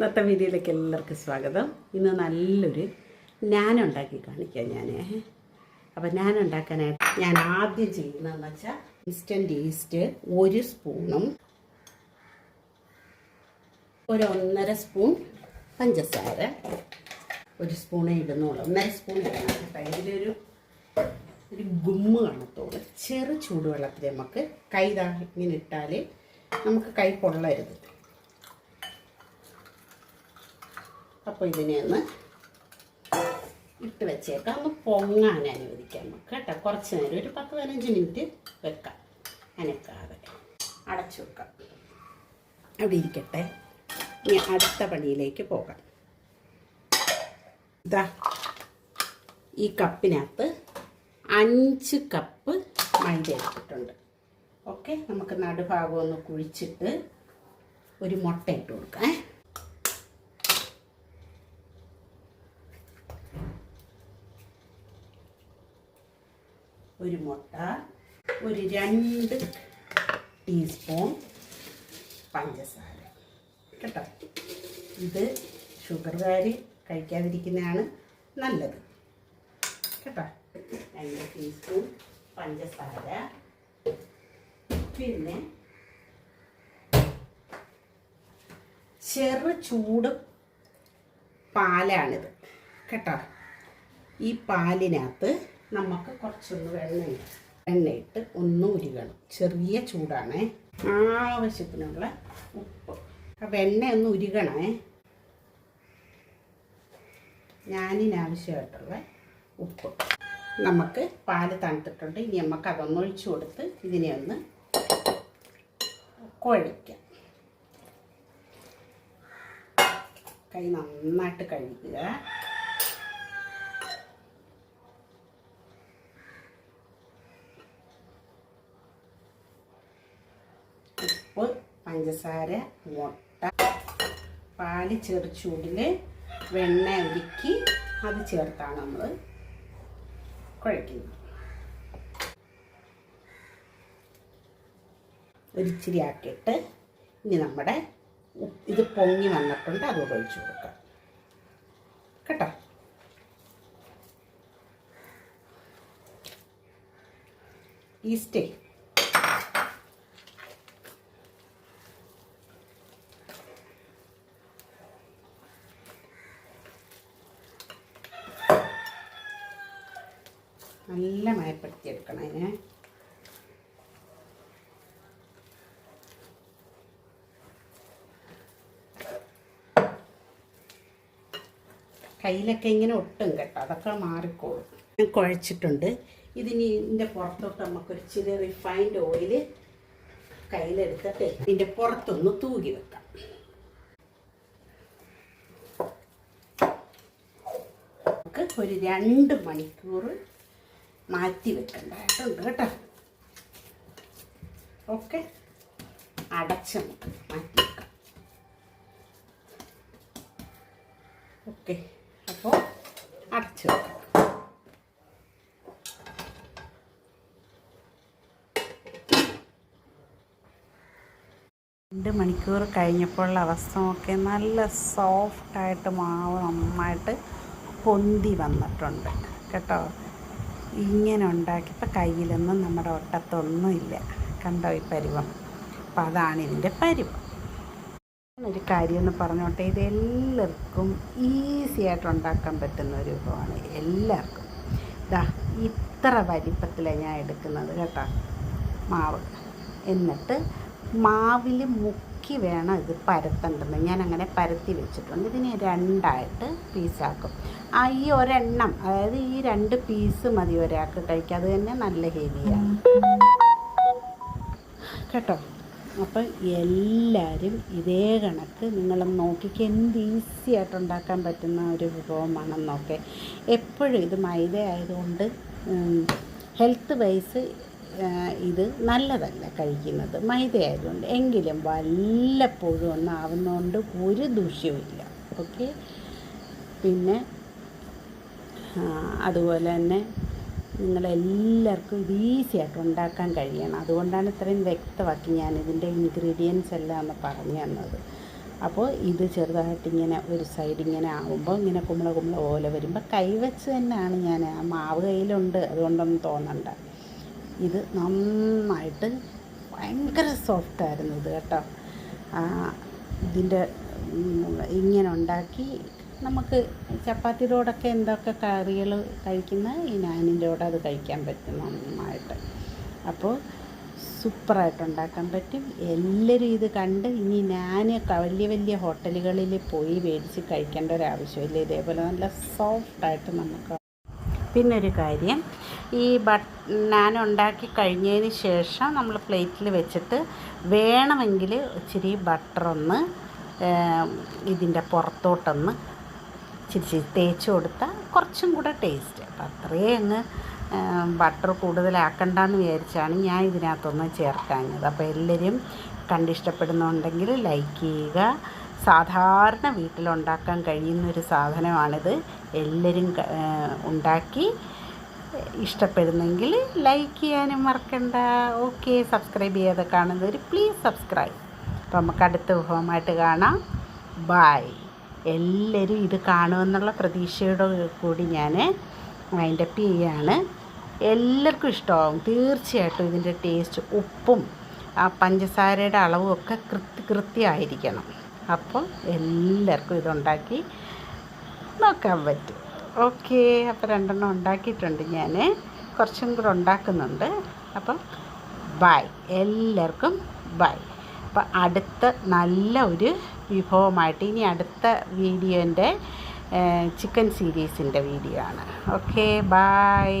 ഇന്നത്തെ വീഡിയോയിലേക്ക് എല്ലാവർക്കും സ്വാഗതം. ഇന്ന് നല്ലൊരു ഞാൻ ഉണ്ടാക്കി കാണിക്കാം ഞാൻ അപ്പം ഞാൻ ഉണ്ടാക്കാനായിട്ട് ഞാൻ ആദ്യം ചെയ്യുന്നതെന്ന് വെച്ചാൽ ഇൻസ്റ്റന്റ് ഈസ്റ്റ് ഒരു സ്പൂണും ഒരു ഒന്നര സ്പൂൺ പഞ്ചസാര ഒരു സ്പൂണേ ഇടുന്നുള്ളൂ ഒന്നര സ്പൂൺ ഇടണം ഒരു ഗുമ്മ് കാണത്തോളൂ. ചെറു ചൂടുവെള്ളത്തിൽ നമുക്ക് കൈ ദാ ഇങ്ങനെ ഇട്ടാൽ നമുക്ക് കൈ പൊള്ളരുത്. അപ്പോൾ ഇതിനെ ഒന്ന് ഇട്ട് വെച്ചേക്കാം. ഒന്ന് പൊങ്ങാൻ അനുവദിക്കാം നമുക്ക് കേട്ടോ. കുറച്ച് നേരം ഒരു പത്ത് പതിനഞ്ച് മിനിറ്റ് വെക്കാം. അനക്കാതെ അടച്ചു വെക്കാം. അവിടെ ഇരിക്കട്ടെ. ഇനി അടുത്ത പണിയിലേക്ക് പോകാം. ഇതാ ഈ കപ്പിനകത്ത് അഞ്ച് കപ്പ് മൈദ ഇട്ടിട്ടുണ്ട്. ഓക്കെ നമുക്ക് നടുഭാഗം ഒന്ന് കുഴിച്ചിട്ട് ഒരു മുട്ട ഇട്ട് കൊടുക്കാം. ഒരു മുട്ട ഒരു രണ്ട് ടീസ്പൂൺ പഞ്ചസാര. കേട്ടോ? ഇത് ഷുഗർകാർ കഴിക്കാതിരിക്കുന്നതാണ് നല്ലത്. കേട്ടോ? രണ്ട് ടീസ്പൂൺ പഞ്ചസാര. പിന്നെ ചെറു ചൂട് പാലാണിത്. കേട്ടോ? ഈ പാലിനകത്ത് നമുക്ക് കുറച്ചൊന്ന് വെണ്ണ എണ്ണയിട്ട് ഒന്ന് ഉരുകണം. ചെറിയ ചൂടാണേ. ആവശ്യത്തിനുള്ള ഉപ്പ്. അപ്പം എണ്ണ ഒന്ന് ഉരുകണേ. ഞാനിനാവശ്യമായിട്ടുള്ള ഉപ്പ്. നമുക്ക് പാൽ തണുത്തിട്ടുണ്ട്. ഇനി നമുക്ക് അതൊന്ന് ഒഴിച്ചു കൊടുത്ത് ഇതിനെ ഒന്ന് കുഴയ്ക്കാം കൈ നന്നായിട്ട് കഴുകുക. ഉപ്പ് പഞ്ചസാര മുട്ട പാൽ ചെറു ചൂടിൽ വെണ്ണ ഒരുക്കി അത് ചേർത്താണ് നമ്മൾ കുഴയ്ക്കുന്നത്. ഒരിച്ചിരി ആക്കിയിട്ട് ഇനി നമ്മുടെ ഇത് പൊങ്ങി വന്നിട്ടുണ്ട് അത് ഒഴിച്ചു കൊടുക്കാം. കേട്ടോ? ഈസ്റ്റേ. നല്ല മയപ്പെടുത്തിയെടുക്കണം അതിനെ. കയ്യിലൊക്കെ ഇങ്ങനെ ഒട്ടും കേട്ടോ. അതൊക്കെ മാറിക്കോളും. ഞാൻ കുഴച്ചിട്ടുണ്ട്. ഇതിന് ഇതിന്റെ പുറത്തോട്ട് നമുക്കൊരു ചെറിയ റിഫൈൻഡ് ഓയിൽ കയ്യിലെടുത്തിട്ട് ഇതിന്റെ പുറത്തൊന്ന് തൂകി വെക്കാം. നമുക്ക് ഒരു രണ്ട് മണിക്കൂർ മാറ്റി വെക്കേണ്ടതായിട്ടുണ്ട് കേട്ടോ ഓക്കെ. അടച്ച് മാറ്റി വെക്കാം. ഓക്കെ. അപ്പോൾ അടച്ചു വെക്കാം. രണ്ട് മണിക്കൂർ കഴിഞ്ഞപ്പോഴുള്ള അവസ്ഥ നോക്കി നല്ല സോഫ്റ്റായിട്ട് മാവ് നന്നായിട്ട് പൊന്തി വന്നിട്ടുണ്ട്. കേട്ടോ. ഇങ്ങനെ ഉണ്ടാക്കി. ഇപ്പം കയ്യിലൊന്നും നമ്മുടെ ഒട്ടത്തൊന്നും ഇല്ല. കണ്ടോ ഈ പരുവം? അപ്പം അതാണ് ഇതിന്റെ പരുവം. ഒരു കാര്യം എന്ന് പറഞ്ഞോട്ടെ. ഇത് എല്ലാവർക്കും ഈസി ആയിട്ട് ഉണ്ടാക്കാൻ പറ്റുന്ന ഒരു വിഭവമാണ്. എല്ലാവർക്കും. ഇതാ ഇത്ര വലിപ്പത്തിലാണ് ഞാൻ എടുക്കുന്നത് കേട്ടോ. മാവ്. എന്നിട്ട് മാവിൽ മുക്കി വേണം ഇത് പരത്തേണ്ടത്. ഞാൻ അങ്ങനെ പരത്തി വെച്ചിട്ടുണ്ട്. ഇതിനെ രണ്ടായിട്ട് പീസാക്കും. ആ ഈ ഒരെണ്ണം അതായത് ഈ രണ്ട് പീസ് മതി ഒരാൾക്ക് കഴിക്കുക അത് തന്നെ നല്ല ഹെവിയാണ്. കേട്ടോ? അപ്പം എല്ലാവരും ഇതേ കണക്ക് നിങ്ങളൊന്ന് നോക്കിക്ക്. എന്ത് ഈസി ആയിട്ട് ഉണ്ടാക്കാൻ പറ്റുന്ന ഒരു വിഭവമാണെന്നൊക്കെ. എപ്പോഴും ഇത് മൈദ ആയതുകൊണ്ട് ഹെൽത്ത് വൈസ് ഇത് നല്ലതല്ല കഴിക്കുന്നത്. മൈദ ആയതുകൊണ്ട് എങ്കിലും വല്ലപ്പോഴും ഒന്നാവുന്നതുകൊണ്ട് ഒരു ദൂഷ്യവുമില്ല. ഓക്കെ? പിന്നെ അതുപോലെ തന്നെ നിങ്ങളെല്ലാവർക്കും ഇത് ഈസി ആയിട്ട് ഉണ്ടാക്കാൻ കഴിയണം. അതുകൊണ്ടാണ് ഇത്രയും വ്യക്തമാക്കി ഞാൻ ഇതിന്റെ ഇൻഗ്രീഡിയൻസ് എല്ലാം ഒന്ന് പറഞ്ഞു തന്നത്. അപ്പോൾ ഇത് ചെറുതായിട്ട് ഇങ്ങനെ ഒരു സൈഡ് ഇങ്ങനെ ആകുമ്പോൾ ഇങ്ങനെ കുമ്പള കുമ്പള ഓല വരുമ്പോൾ കൈവച്ച് തന്നെയാണ് ഞാൻ ആ മാവ് കയ്യിലുണ്ട്. അതുകൊണ്ടൊന്നും തോന്നണ്ട. ഇത് നന്നായിട്ട് ഭയങ്കര സോഫ്റ്റായിരുന്നു ഇത് കേട്ടോ. ഇതിന്റെ ഇങ്ങനെ ഉണ്ടാക്കി നമുക്ക് ചപ്പാത്തിയോടൊക്കെ എന്തൊക്കെ കറികൾ കഴിക്കുന്ന ഈ നാനിന്റെ കൂടെ അത് കഴിക്കാൻ പറ്റും നന്നായിട്ട്. അപ്പോൾ സൂപ്പറായിട്ട് ഉണ്ടാക്കാൻ പറ്റും. എല്ലാവരും ഇത് കണ്ട് ഇനി ഞാൻ വലിയ വലിയ ഹോട്ടലുകളിൽ പോയി മേടിച്ച് കഴിക്കേണ്ട ഒരു ആവശ്യമില്ല ഇതേപോലെ നല്ല സോഫ്റ്റായിട്ട് നമുക്ക്. പിന്നെ ഒരു കാര്യം ഈ ബട്ട് നാൻ ഉണ്ടാക്കി കഴിഞ്ഞതിന് ശേഷം നമ്മൾ പ്ലേറ്റിൽ വെച്ചിട്ട് വേണമെങ്കിൽ ഇച്ചിരി ബട്ടറൊന്ന് ഇതിന്റെ പുറത്തോട്ടൊന്ന് ഇച്ചിരി തേച്ച് കൊടുത്താൽ കുറച്ചും കൂടെ ടേസ്റ്റ്. അപ്പം അത്രയും അങ്ങ് ബട്ടർ കൂടുതലാക്കണ്ടെന്ന് വിചാരിച്ചാണ് ഞാൻ ഇതിനകത്തൊന്ന് ചേർക്കാഞ്ഞത്. അപ്പോൾ എല്ലാവരും കണ്ടിഷ്ടപ്പെടുന്നുണ്ടെങ്കിൽ ലൈക്ക് ചെയ്യുക. സാധാരണ വീട്ടിലുണ്ടാക്കാൻ കഴിയുന്നൊരു സാധനമാണിത്. എല്ലാവരും ഉണ്ടാക്കി ഇഷ്ടപ്പെടുന്നെങ്കിൽ ലൈക്ക് ചെയ്യാനും മറക്കണ്ട. ഓക്കെ സബ്സ്ക്രൈബ് ചെയ്യാതെ കാണുന്നവർ പ്ലീസ് സബ്സ്ക്രൈബ് അപ്പോൾ നമുക്ക് അടുത്ത വിഭവമായിട്ട് കാണാം. ബായ് എല്ലാവരും ഇത് കാണുമെന്നുള്ള പ്രതീക്ഷയോട് കൂടി ഞാൻ വൈൻഡപ്പ് ചെയ്യാണ്. എല്ലാവർക്കും ഇഷ്ടമാവും. തീർച്ചയായിട്ടും ഇതിന്റെ ടേസ്റ്റ് ഉപ്പും ആ പഞ്ചസാരയുടെ അളവും ഒക്കെ കൃത്യ കൃത്യമായിരിക്കണം. അപ്പോൾ എല്ലാവർക്കും ഇതുണ്ടാക്കി നോക്കാൻ പറ്റും. ഓക്കെ അപ്പോൾ രണ്ടെണ്ണം ഉണ്ടാക്കിയിട്ടുണ്ട് ഞാൻ കുറച്ചും കൂടെ ഉണ്ടാക്കുന്നുണ്ട്. അപ്പം ബൈ എല്ലാവർക്കും ബൈ അപ്പം അടുത്ത നല്ല ഒരു വിഭവമായിട്ട് ഇനി അടുത്ത വീഡിയോന്റെ ചിക്കൻ സീരീസിന്റെ വീഡിയോ ആണ്. Okay bye